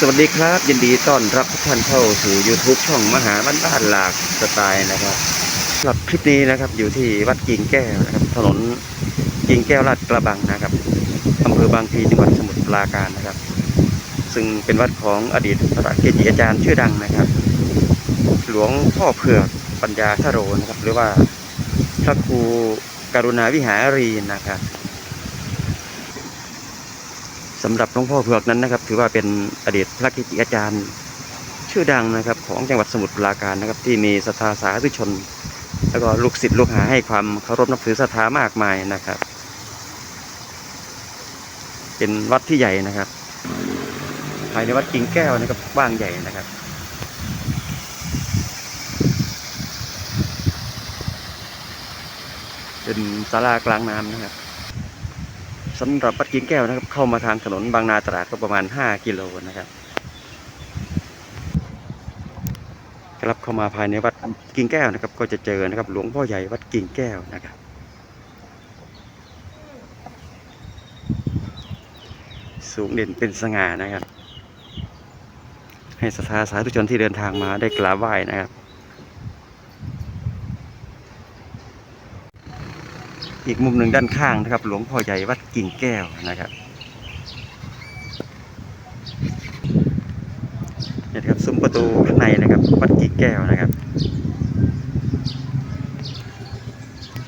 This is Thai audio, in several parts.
สวัสดีครับ ยินดีต้อนรับทุกท่านเข้าสู่ YouTube ช่องมหาบ้านบ้านหลากสไตล์นะครับสำหรับคลิปนี้นะครับ อยู่ที่วัดกิ่งแก้วนะครับ ถนนกิ่งแก้วลาดกระบังนะครับอำเภอบางพลีจังหวัดสมุทรปราการนะครับ ซึ่งเป็นวัดของอดีตพระเกจิอาจารย์ชื่อดังนะครับ หลวงพ่อเผือกปัญญาทโรนะครับ หรือว่าพระครูกรุณาวิหารีนะครับ สำหรับหลวงพ่อเผือกนั้นนะครับ ถือว่าเป็นอดีตพระกิจิอาจารย์ ชื่อดังนะครับ ของจังหวัดสมุทรปราการนะครับ ที่มีศรัทธาสาธุชน แล้วก็ลูกศิษย์ลูกหาให้ความเคารพนับถือศรัทธามากมายนะครับ เป็นวัดที่ใหญ่นะครับภายในวัดกิ่งแก้วนะครับกว้างใหญ่นะครับเป็นศาลากลางน้ำนะครับ สำหรับวัดกิ่งแก้วนะครับ เข้ามาทางถนนบางนาตราดก็ประมาณ 5 กิโลนะครับกลับเข้ามาภายในวัดกิ่งแก้วนะครับ ก็จะเจอนะครับ หลวงพ่อใหญ่วัดกิ่งแก้วนะครับ สูงเด่นเป็นสง่านะครับ ให้ศรัทธาสาธุชนที่เดินทางมาได้กราบไหว้นะครับ อีกมุมหนึ่งด้านข้างนะครับ หลวงพ่อใหญ่วัดกิ่งแก้วนะครับนี่นะครับซุ้มประตูข้างในนะครับ วัดกิ่งแก้วนะครับ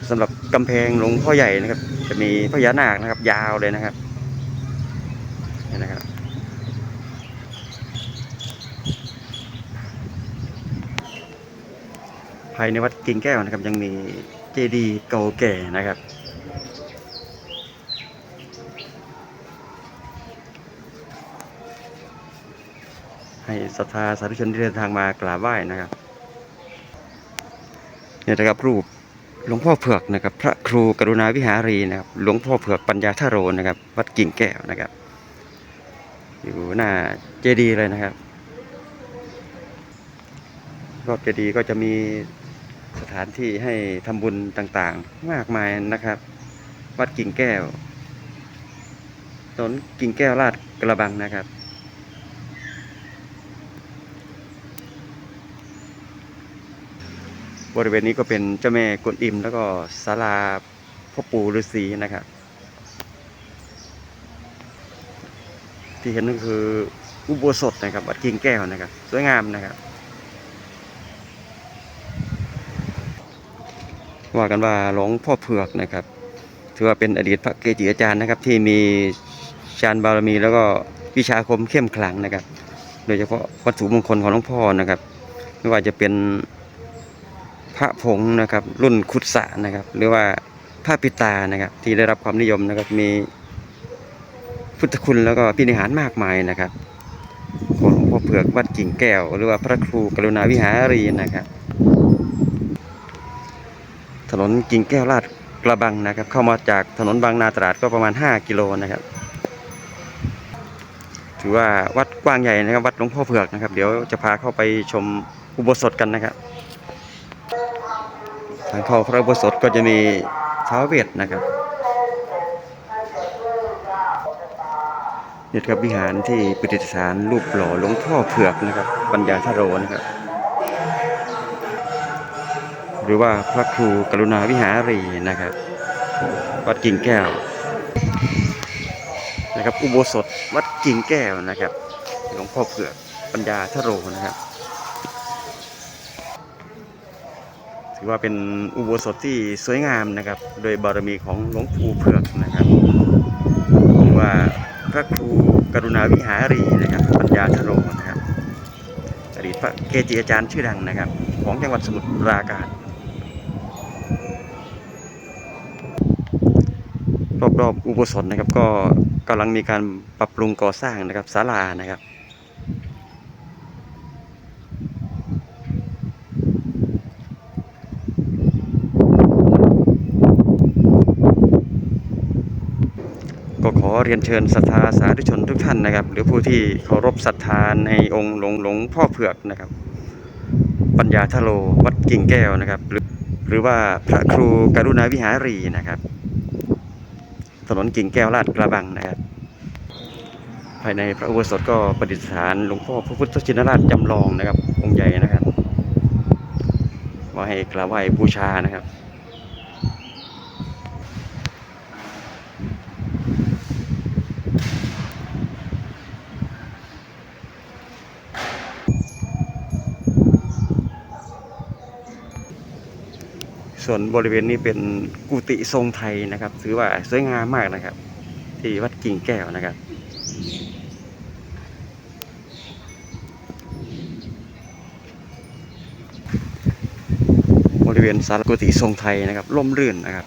สำหรับกำแพงหลวงพ่อใหญ่นะครับ จะมีพญานาคนะครับ ยาวเลยนะครับนี่นะครับภายในวัดกิ่งแก้วนะครับ ยังมี เจดีย์เก่าแก่นะครับ ให้ศรัทธาสาธุชนที่เดินทางมากราบไหว้นะครับเนี่ยนะครับรูปหลวงพ่อเผือกนะครับ พระครูกรุณาวิหารีนะครับ หลวงพ่อเผือกปัญญาทโรนะครับ วัดกิ่งแก้วนะครับ อยู่หน้าเจดีย์เลยนะครับรอบเจดีย์ก็จะมี ถานที่ให้ทำบุญต่างๆ มากมายนะครับ วัดกิ่งแก้วถนนกิ่งแก้วลาดกระบังนะครับ บริเวณนี้ก็เป็นเจ้าแม่กวนอิม แล้วก็ศาลาพ่อปู่ฤาษีนะครับ ที่เห็นก็คืออุโบสถนะครับวัดกิ่งแก้วนะครับ สวยงามนะครับ ว่ากันว่าหลวงพ่อเผือกนะครับ ถือว่าเป็นอดีตพระเกจิอาจารย์นะครับ ที่มีฌานบารมีแล้วก็วิชาคมเข้มขลังนะครับ โดยเฉพาะวัตถุมงคลของหลวงพ่อนะครับ ไม่ว่าจะเป็นพระผงนะครับ รุ่นคุดสะนะครับ หรือว่าพระปิตานะครับ ที่ได้รับความนิยมนะครับมีพุทธคุณแล้วก็พินิหารมากมายนะครับของหลวงพ่อเผือกวัดกิ่งแก้ว หรือว่าพระครูกรุณาวิหารีนะครับ ถนนกิ่งแก้วลาดกระบังนะครับ เข้ามาจากถนนบางนาตราดก็ประมาณ 5 กิโลนะครับ ถือว่าวัดกว้างใหญ่นะครับ วัดหลวงพ่อเผือกนะครับ เดี๋ยวจะพาเข้าไปชมอุโบสถกันนะครับ ทางเข้าพระอุโบสถก็จะมีท้าวเวทนะครับนี่ครับวิหารที่ประดิษฐานรูปหล่อหลวงพ่อเผือกนะครับ ปัญญาทโรนะครับ รือว่าพระครูกรุณาวิหารีนะครับวัดกิ่งแก้วนะครับอุโบสถวัดกิ่งแก้วนะครับหลวงพ่อเผือกปัญญาทโรนะครับ ถือว่าเป็นอุโบสถที่สวยงามนะครับ โดยบารมีของหลวงปู่เผือกนะครับหรือว่าพระครูกรุณาวิหารีนะครับ ปัญญาทโรนะครับอดีตพระเกจิอาจารย์ชื่อดังนะครับ ของจังหวัดสมุทรปราการ รอบๆออุโบสถนะครับ ก็กำลังมีการปรับปรุงก่อสร้างนะครับศาลานะครับก็ขอเรียนเชิญศรัทธาสาธุชนทุกท่านนะครับ หรือผู้ที่เคารพศรัทธาในองค์หลวงหลวงพ่อเผือกนะครับ ปัญญาทโลวัดกิ่งแก้วนะครับ หรือหรือว่าพระครูกรุณาวิหารีนะครับ ถนนกิ่งแก้วลาดกระบังนะครับ ภายในพระอุโบสถก็ประดิษฐานหลวงพ่อพระพุทธชินราชจำลองนะครับองค์ใหญ่นะครับมาให้กราบไหว้บูชานะครับ ส่วนบริเวณนี้เป็นกุฏิทรงไทยนะครับ ถือว่าสวยงามมากนะครับ ที่วัดกิ่งแก้วนะครับบริเวณศาลกุฏิทรงไทยนะครับร่มรื่นนะครับ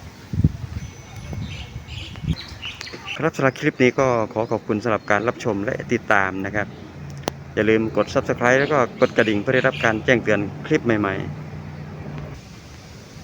ครับสำหรับคลิปนี้ก็ขอขอบคุณสำหรับการรับชมและติดตามนะครับ อย่าลืมกด subscribe แล้วก็กดกระดิ่งเพื่อได้รับการแจ้งเตือนคลิปใหม่ ๆ